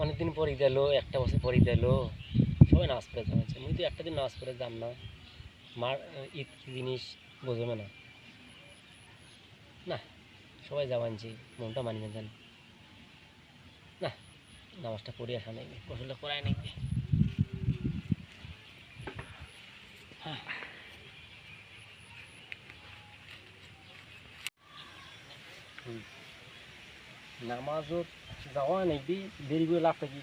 অনেকদিন পর ঈদ এলো একটা বছর পর ঈদ এলো সবাই নামাজ পড়ে যাচ্ছে মুই তো একটা দিন নামাজ পড়ে যান না। মার ঈদ কি জিনিস বোঝবে না। না সবাই যাওয়ানছি মনটা মানি না জান না নামাজটা পড়ে আসা নেই। গোসলটা করাই নেই। হ্যাঁ। হুম। নামাজও যাওয়া নেই দি দেরি করে লাভ থাকি।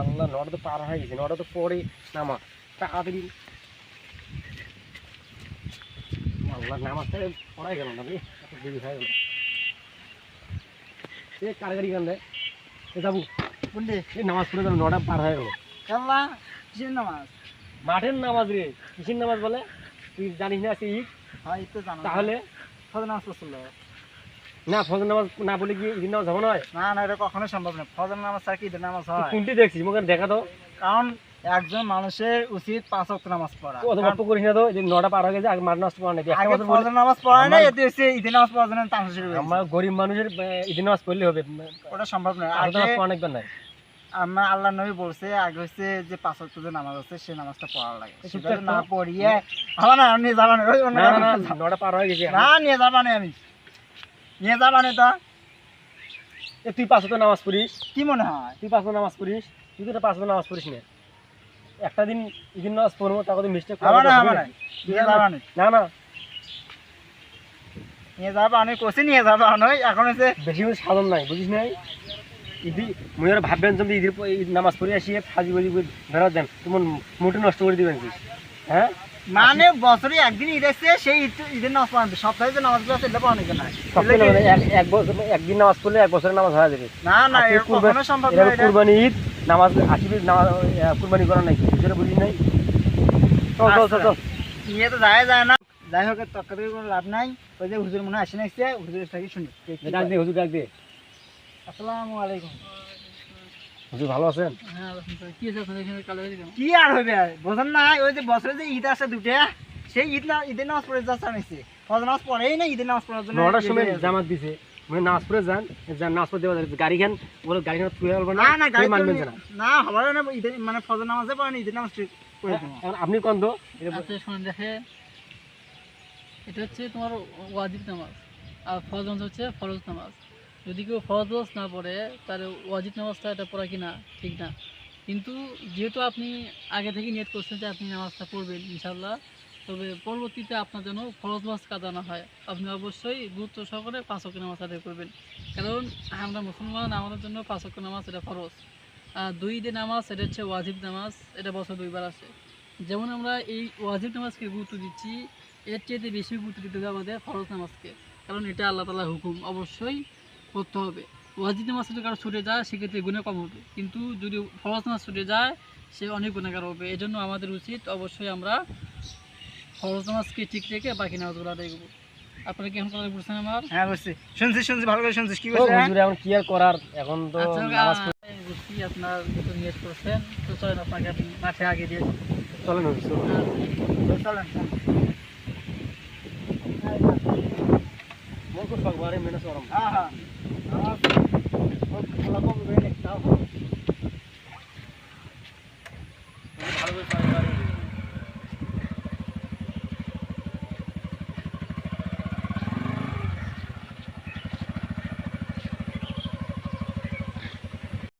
আল্লাহ নটা তো পার হয়ে গেছে নটা তো পরে নামা তাড়াতাড়ি আল্লাহ নামাজটা পড়াই গেল না রে এত দেরি হয়ে গেল। এ কারাগারি গান রে? এ যাব। কোনটি নামাজ পড়ে গেল নটা পার হয়ে গেল। কাল্লা কিসের নামাজ? মাঠের নামাজ রে কিসের নামাজ বলে? তুই জানিস না ঈদ? হয় তাহলে? নামাজ পড়ছিল। না ফজর নামাজ না বলে কি ঈদের নামাজ হবে নয় না না এটা কখনোই সম্ভব না। ফজর নামাজ ছাড়া কি ঈদের নামাজ হয়? কোনটি দেখছিস? মুখে দেখা তো কারণ একজন মানুষের উচিত পাঁচ ওয়াক্ত নামাজ পড়া। অত গল্প করিস না তো যে নটা পার হয়ে গেছে আগে নষ্ট করা নেই। আগে ফজর নামাজ পড়া না এতে হচ্ছে ঈদের নামাজ শুরু। আমার গরিব মানুষের ঈদের নামাজ পড়লে হবে। ওটা সম্ভব নয় আগে নামাজ পড়া অনেকবার নাই। আমার আল্লাহ নবী বলছে আগে হচ্ছে যে পাঁচ ওয়াক্ত যে নামাজ আছে সেই নামাজটা পড়া লাগে। সেটা না পড়িয়ে আমার না নিয়ে যাবা না ওই অন্য না না না কারো- নটা পার হয়ে গেছে। না নিয়ে যাবা না আমি। নিয়ে যাবা না তো। এ, তুই পাঁচ নামাজ পড়িস। কি মনে হয়? তুই পাঁচ নামাজ পড়িস। তুই তো পাঁচ নামাজ পড়িস না। একটা দিন ঈদের নামাজ পড়ব মিস্টেক না না। নিয়ে যাবা না না না। নিয়ে যাবা অনেক কোসি নিয়ে যাবা এখন হচ্ছে বেশি কিছু সাধন নাই বুঝিস নাই? ঈদি মুই আর ভাববেন যদি ঈদের নামাজ পড়ে আসি ফাজি ধরা দেন তোমার মোটে নষ্ট করে দিবেন কি? হ্যাঁ? মানে বছরে একদিন ঈদ আসছে সেই ঈদ- ঈদের নামাজ পড়ানো। সপ্তাহে যে নামাজগুলো আছে এটা পড়ানো না, মানে এক- বছর একদিন নামাজ পড়লে এক বছরের নামাজ হয়ে যাবে। না না সম্ভব কুরবানি ঈদ নামাজ আসিবে নামাজ কুরবানি করা নাই সেটা বুঝিস নাই। চল চল চল চল। নিয়ে তো যায় যায় না। যাই হোক তরকারি কোনো লাভ নাই। ওই যে হুজুর মনে হয় আসে নাকছে হুজুরের থাকি শুনি। ডাক। দে হুজুর ডাক দে। আসসালামু আলাইকুম। হুজুর ভালো আছেন? কি আর হবে? বোঝেন না ওই যে বছরে যে ঈদ আসে দুটা সেই ঈদ না ঈদের নামাজ পড়ে যাচ্ছে ফজর নামাজ পড়েই না ঈদের নামাজ পড়ার জন্য নটার সময় হয়ে। জামাত দিছে। মানে নামাজ পড়ে যান যান নামাজ পড়ে দেওয়া গাড়ি খান বলে গাড়ি খান তুলে আনব না না গাড়ি মানবেন না। না হবে না ঈদের মানে ফজর নামাজে পড়ে না ঈদের নামাজ ঠিক করে আপনি কোন তো আচ্ছা শোনেন দেখে। এটা হচ্ছে তোমার ওয়াজিব নামাজ। আর ফরজ নামাজ হচ্ছে ফরজ নামাজ। যদি কেউ ফরজ নামাজ না পড়ে, তাহলে ওয়াজিব নামাজটা এটা পড়া কি না? ঠিক না। কিন্তু যেহেতু আপনি আগে থেকে নিয়ত করছেন যে আপনি নামাজটা পড়বেন ইনশাল্লাহ তবে পরবর্তীতে আপনার জন্য ফরজ নামাজ কাদা না হয়, আপনি অবশ্যই গুরুত্ব সহকারে পাঁচ অক্ষ নামাজ আদায় করবেন। কারণ আমরা মুসলমান, আমাদের জন্য পাঁচ অক্ষ নামাজ এটা ফরজ। আর দুই ঈদের নামাজ, এটা হচ্ছে ওয়াজিব নামাজ, এটা বছর দুইবার আসে যেমন আমরা এই ওয়াজিব নামাজকে গুরুত্ব দিচ্ছি, এর চেয়ে বেশি গুরুত্ব দিতে হবে আমাদের ফরজ নামাজকে। কারণ এটা আল্লাহ তালা হুকুম। অবশ্যই করতে হবে। ওয়াজিব নামাজ যদি কারও ছুটে যায় সেক্ষেত্রে গুণে কম হবে। কিন্তু যদি ফরজ নামাজ ছুটে যায় সে অনেক গুণাগার হবে। এই জন্য আমাদের উচিত অবশ্যই আমরা ফরজ নামাজকে ঠিক রেখে বাকি নামাজগুলো আদায় করব। আপনারা কি এখন কথা বলছেন আমার? হ্যাঁ বুঝছি শুনছি শুনছি ভালো করে শুনছিস কি ও, হুজুর এখন কি আর করার? এখন তো আচ্ছা নামাজ বুঝছি আপনার যেহেতু নিয়ত করছেন তো চলেন আপনাকে মাঠে আগে দিয়ে। চলেন হুজুর চলুন। মেনে হ্যাঁ হ্যাঁ। Ah, ¿cómo? Pues ¿Cómo?